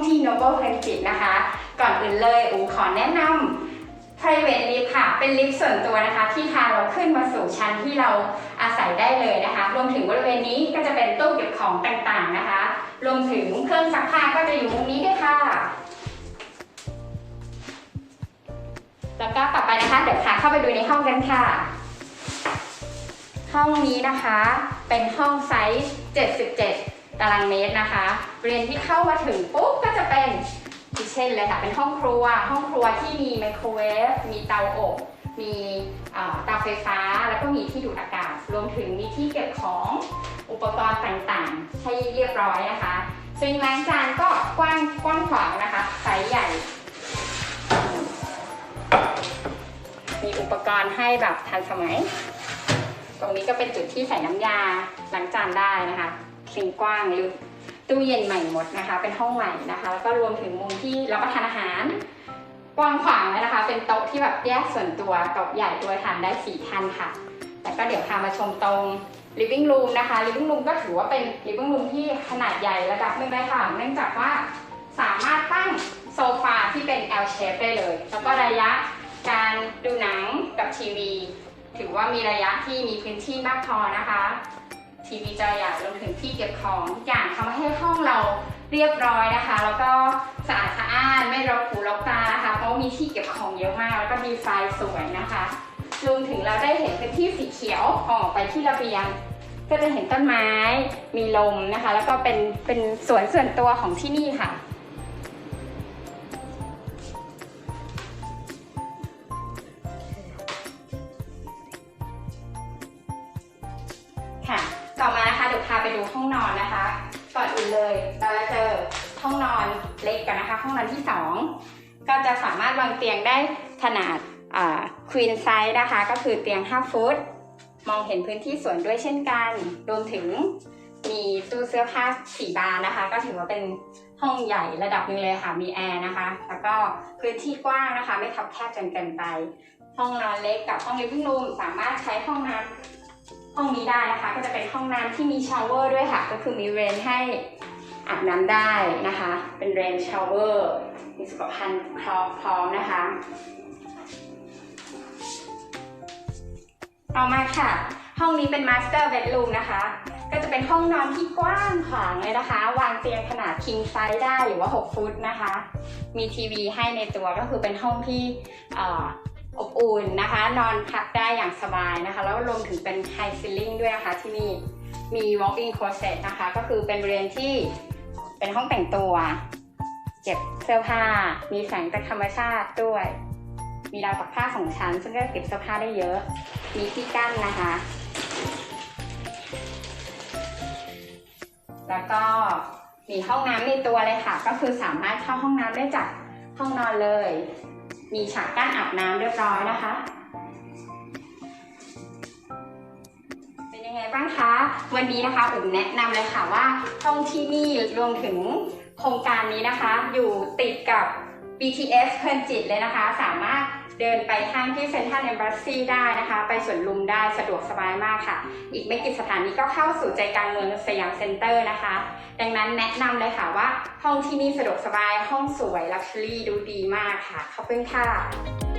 เพลินจิตนะคะ ก่อนอื่นเลยอูขอแนะนำ private lift ค่ะ เป็นลิฟต์ส่วนตัวนะคะ ที่พาเราขึ้นมาสู่ชั้นที่เราอาศัยได้เลยนะคะ รวมถึงบริเวณนี้ก็จะเป็นตู้เก็บของต่างๆนะคะ รวมถึงเครื่องซักผ้าก็จะอยู่มุมนี้ด้วยค่ะแล้วก็ต่อไปนะคะ เดี๋ยวพาเข้าไปดูในห้องกันค่ะ ห้องนี้นะคะ เป็นห้องไซส์ 77 ตารางเมตรนะคะเรียนที่เข้ามาถึงปุ๊บก็จะเป็นคิเช่นเลยค่ะ เป็นห้องครัว ห้องครัวที่มีไมโครเวฟ มีเตาอบ มีเอ่อเตาไฟฟ้า แล้วก็มีที่ดูดอากาศ รวมถึงมีที่เก็บของอุปกรณ์ต่างๆ ให้เรียบร้อยนะคะ ซึ่งล้างจานก็กว้างกว้างขวางนะคะไซส์ใหญ่ มีอุปกรณ์ให้แบบทันสมัย ตรงนี้ก็เป็นจุดที่ใส่น้ำยาล้างจานได้นะคะ ซิงกว้างลึกตู้เย็นใหม่หมดนะคะ เป็นห้องใหม่นะคะ แล้วก็รวมถึงมุมที่รับประทานอาหารกว้างขวางเลยนะคะ เป็นโต๊ะที่แบบแยกส่วนตัวโต๊ะใหญ่ตัวทานได้สี่ท่านค่ะ แล้วก็เดี๋ยวพามาชมตรง living room นะคะ living room ก็ถือว่าเป็น living room ที่ขนาดใหญ่ระดับหนึ่งเลยค่ะ เนื่องจากว่าสามารถตั้งโซฟาที่เป็น L shape ได้เลย แล้วก็ระยะการดูหนังกับทีวี ถือว่ามีระยะที่มีพื้นที่มากพอนะคะ ทีวีจอใหญ่รวมถึงที่เก็บของอย่างทำให้ห้องเราเรียบร้อยนะคะ แล้วก็สะอาดสะอ้านไม่รกหูรกตานะคะเพราะว่ามีที่เก็บของเยอะมาก แล้วก็ดีไซน์สวยนะคะรวมถึงเราได้เห็นพื้นที่สีเขียวออกไปที่ระเบียงก็จะเห็นต้นไม้มีลมนะคะ แล้วก็เป็นเป็นสวนส่วนตัวของที่นี่ค่ะ ดูห้องนอนนะคะ ก่อนอื่นเลยเราจะเจอห้องนอนเล็กกันนะคะ ห้องนอนที่ 2 ก็จะสามารถวางเตียงได้ขนาดควีนไซส์นะคะ ก็คือเตียง 5 ฟุต มองเห็นพื้นที่สวนด้วยเช่นกัน รวมถึงมีตู้เสื้อผ้าสีบานนะคะ ก็ถือว่าเป็นห้องใหญ่ระดับหนึ่งเลยค่ะ มีแอร์นะคะ แล้วก็พื้นที่กว้างนะคะ ไม่ทับแคบจนเกินไป ห้องนอนเล็กกับห้องลิฟวิ่งรูมสามารถใช้ห้องน้ำ ห้องนี้ได้นะคะ ก็จะเป็นห้องน้ำที่มีชาวเวอร์ด้วยค่ะ ก็คือมีเรนให้อาบน้ำได้นะคะ เป็นเรนชาวเวอร์มีสุขภัณฑ์พร้อมพร้อมนะคะ ต่อมาค่ะ ห้องนี้เป็นมาสเตอร์เบด o ูมนะคะ ก็จะเป็นห้องนอนที่กว้างขวางเลยนะคะ วางเตียงขนาด king size ได้หรือว่า 6 ฟุตนะคะ มีทีวีให้ในตัวก็คือเป็นห้องที่ อบอุ่นนะคะ นอนพักได้อย่างสบายนะคะ แล้วรวมถึงเป็นไฮซิลลิ่งด้วยนะคะที่นี่มี walk-in closet นะคะ ก็คือเป็นบริเวณที่เป็นห้องแต่งตัว เก็บเสื้อผ้า มีแสงจากธรรมชาติด้วย มีราวปักผ้าสองชั้น ซึ่งก็เก็บเสื้อผ้าได้เยอะ มีที่กั้นนะคะ แล้วก็มีห้องน้ำในตัวเลยค่ะ ก็คือสามารถเข้าห้องน้ำได้จากห้องนอนเลย มีฉากกั้นอาบน้ำเรียบร้อยนะคะ เป็นยังไงบ้างคะ วันนี้นะคะอุ่มแนะนำเลยค่ะว่าห้องที่นี่รวมถึงโครงการนี้นะคะ อยู่ติดกับ BTS เพลินจิตเลยนะคะ สามารถเดินไปทางที่เซ็นทรัลเอมบัสซีได้นะคะ ไปสวนลุมได้สะดวกสบายมากค่ะ อีกไม่กี่สถานีก็เข้าสู่ใจกลางเมืองสยามเซ็นเตอร์นะคะ ดังนั้นแนะนำเลยค่ะว่า ห้องที่นี่สะดวกสบายห้องสวยลักชัวรี่ดูดีมากค่ะขอบคุณค่ะ